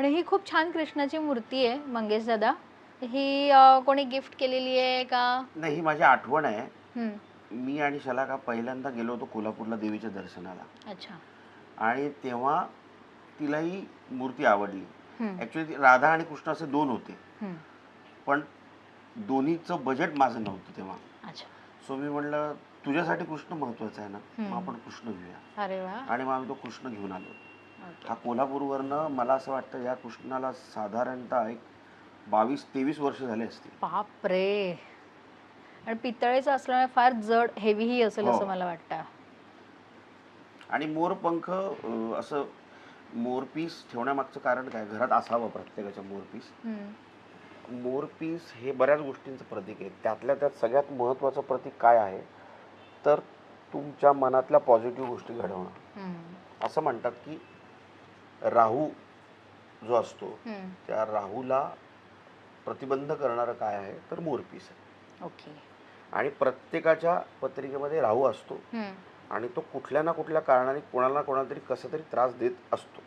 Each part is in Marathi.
आणि ही खूप छान कृष्णाची मूर्ती आहे मंगेश दादा. ही अं, कोणी गिफ्ट केलेली आहे का? नाही ही माझी आठवण आहे. हम्म, मी आणि शलाका पहिल्यांदा गेलो होतो कोल्हापूरला देवीच्या दर्शनाला. अच्छा. आणि तेव्हा तिला ही मूर्ती आवडली. हम्म, ॲक्च्युली राधा आणि कृष्ण असे दोन होते. हम्म, पण दोन्हीचं बजेट माझं नव्हतं तेव्हा. अच्छा. सो मी म्हणलं तुझ्यासाठी कृष्ण महत्त्वाचा आहे ना? हम्म. मग आपण कृष्ण घेऊया. अरे वा. आणि मग आम्ही तो कृष्ण घेऊन आलो. हा कोल्हापूरवरनं मला असं वाटतं या कृष्णाला साधारणतः एक बावीस तेवीस वर्ष झाले असतील. बाप रे आणि पितळेचं असल्यामुळे फार जड हेवीही असेल हो. असं मला वाटतं. आणि मोरपंख अं, असं मोरपीस ठेवण्यामागचं कारण काय? घरात असावं प्रत्येकाच्या मोरपीस. हम्म, मोरपीस हे बऱ्याच गोष्टींचं प्रतीक आहे. त्यातल्या त्यात सगळ्यात महत्त्वाचं प्रतीक काय आहे? तर तुमच्या मनातल्या पॉझिटिव्ह गोष्टी घडवणं. हम्म, असं म्हणतात की राहू जो असतो. त्या राहूला प्रतिबंध करणारं काय आहे? तर मोरपीस आहे. ओके. आणि प्रत्येकाच्या पत्रिकेमध्ये राहू असतो. आणि तो कुठल्या ना कुठल्या कारणाने कोणाला ना कोणाला तरी कसा तरी त्रास देत असतो.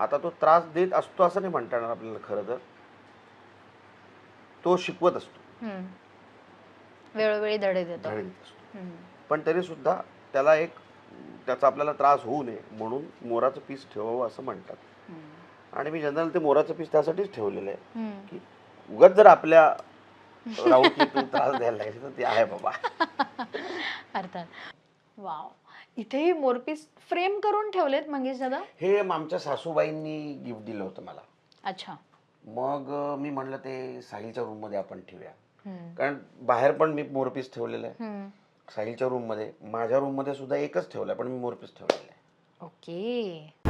आता तो त्रास देत असतो असं नाही म्हणता येणार आपल्याला खरं तर. तो शिकवत असतो. वेळोवेळी धडे देतो. पण तरी सुद्धा त्याला एक त्याचा आपल्याला त्रास होऊ नये म्हणून मोराचं पीस ठेवावं असं म्हणतात. आणि मी जनरल ते मोराचं पीस त्यासाठीच ठेवलेलं आहे. की उगाच जर आपल्या त्रास द्यायला लागली तर ते आहे बाबा. अर्थात. वाव. इथेही मोरपीस फ्रेम करून ठेवलेत मंगेश दादा? हे आमच्या सासूबाईंनी गिफ्ट दिलं होतं मला. अच्छा. मग मी म्हणलं ते साहिलच्या रूममध्ये आपण ठेवूया. कारण बाहेर पण मी मोरपीस ठेवलेलं आहे. साहिलच्या रूममध्ये माझ्या रूममध्ये सुद्धा एकच ठेवलं पण मी मोरपीस ठेवलेलं आहे. ओके.